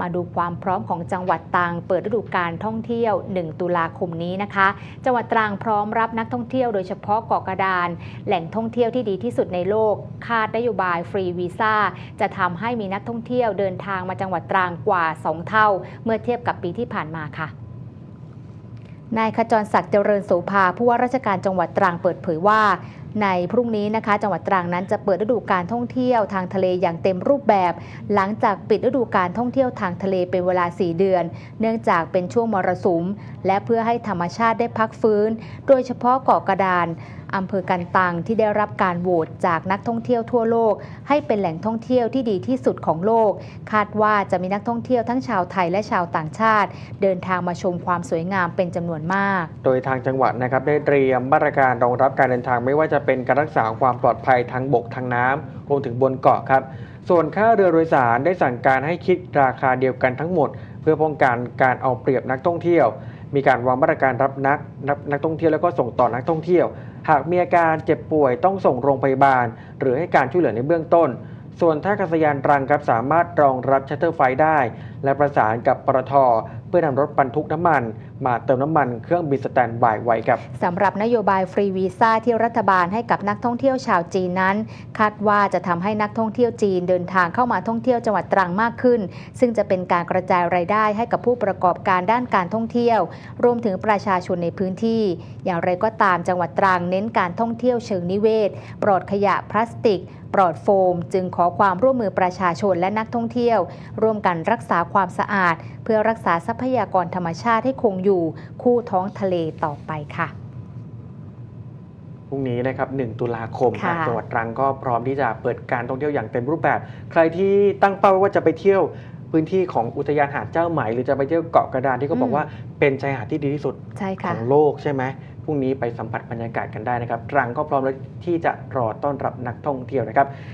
มาดูความพร้อมของจังหวัดตรังเปิดฤดูการท่องเที่ยว 1 ตุลาคมนี้นะคะ จังหวัดตรังพร้อมรับนักท่องเที่ยวโดยเฉพาะเกาะกระดาน แหล่งท่องเที่ยวที่ดีที่สุดในโลก คาดนโยบายฟรีวีซ่าจะทำให้มีนักท่องเที่ยวเดินทางมาจังหวัดตรังกว่า 2 เท่า เมื่อเทียบกับปีที่ผ่านมาค่ะนายขจรศักดิ์เจริญโสภาผู้ว่าราชการจังหวัดตรังเปิดเผยว่าในพรุ่งนี้นะคะ จังหวัดตรังนั้นจะเปิดฤดูการท่องเที่ยวทางทะเลอย่างเต็มรูปแบบ หลังจากปิดฤดูการท่องเที่ยวทางทะเลเป็นเวลา 4 เดือน เนื่องจากเป็นช่วงมรสุม และเพื่อให้ธรรมชาติได้พักฟื้น โดยเฉพาะเกาะกระดานอำเภอกันตังที่ได้รับการโหวตจากนักท่องเที่ยวทั่วโลก ให้เป็นแหล่งท่องเที่ยวที่ดีที่สุดของโลก คาดว่าจะมีนักท่องเที่ยวทั้งชาวไทยและชาวต่างชาติ เดินทางมาชมความสวยงามเป็นจำนวนมาก โดยทางจังหวัดนะครับได้เตรียมมาตรการรองรับการเดินทางไม่ว่าจะเป็นการรักษาความปลอดภัยทางบกทางน้ำรวมถึงบนเกาะครับ ส่วนค่าเรือโดยสารได้สั่งการให้คิดราคาเดียวกันทั้งหมด เพื่อป้องกันการเอาเปรียบนักท่องเที่ยว มีการวางมาตรการรับนักนักนักท่องเที่ยวแล้วก็ส่งต่อนักท่องเที่ยว หากมีอาการเจ็บป่วยต้องส่งโรงพยาบาล หรือให้การช่วยเหลือในเบื้องต้นส่วนท่าอากาศยานตรังครับสามารถรองรับชัตเตอร์ไฟได้ และประสานกับปตท เพื่อนำรถบรรทุกน้ำมัน มาเติมน้ำมันเครื่องบินสแตนบายไว้ครับสำหรับนโยบายฟรีวีซ่าที่รัฐบาลให้กับนักท่องเที่ยวชาวจีนนั้น คาดว่าจะทำให้นักท่องเที่ยวจีนเดินทางเข้ามาท่องเที่ยวจังหวัดตรังมากขึ้น ซึ่งจะเป็นการกระจายรายได้ให้กับผู้ประกอบการด้านการท่องเที่ยว รวมถึงประชาชนในพื้นที่ อย่างไรก็ตามจังหวัดตรังเน้นการท่องเที่ยวเชิงนิเวศ ปลอดขยะพลาสติกปลอดโฟม จึงขอความร่วมมือประชาชนและนักท่องเที่ยว ร่วมกันรักษาความสะอาด เพื่อรักษาทรัพยากรธรรมชาติให้คงอยู่คู่ท้องทะเลต่อไปค่ะพรุ่งนี้นะครับ 1 ตุลาคมค่ะนะจังหวัดตรังก็พร้อมที่จะเปิดการท่องเที่ยวอย่างเต็มรูปแบบ ใครที่ตั้งเป้าไว้ว่าจะไปเที่ยวพื้นที่ของอุทยานหาดเจ้าไหม หรือจะไปเที่ยวเกาะกระดานที่เขาบอกว่าเป็นชายหาดที่ดีที่สุดใช่ขค่ะองโลกใช่ไหมพรุ่งนี้ไปสัมผัสบรรยากาศกันได้นะครับตรังก็พร้อมแล้วที่จะรอต้อนรับนักท่องเที่ยวนะครับ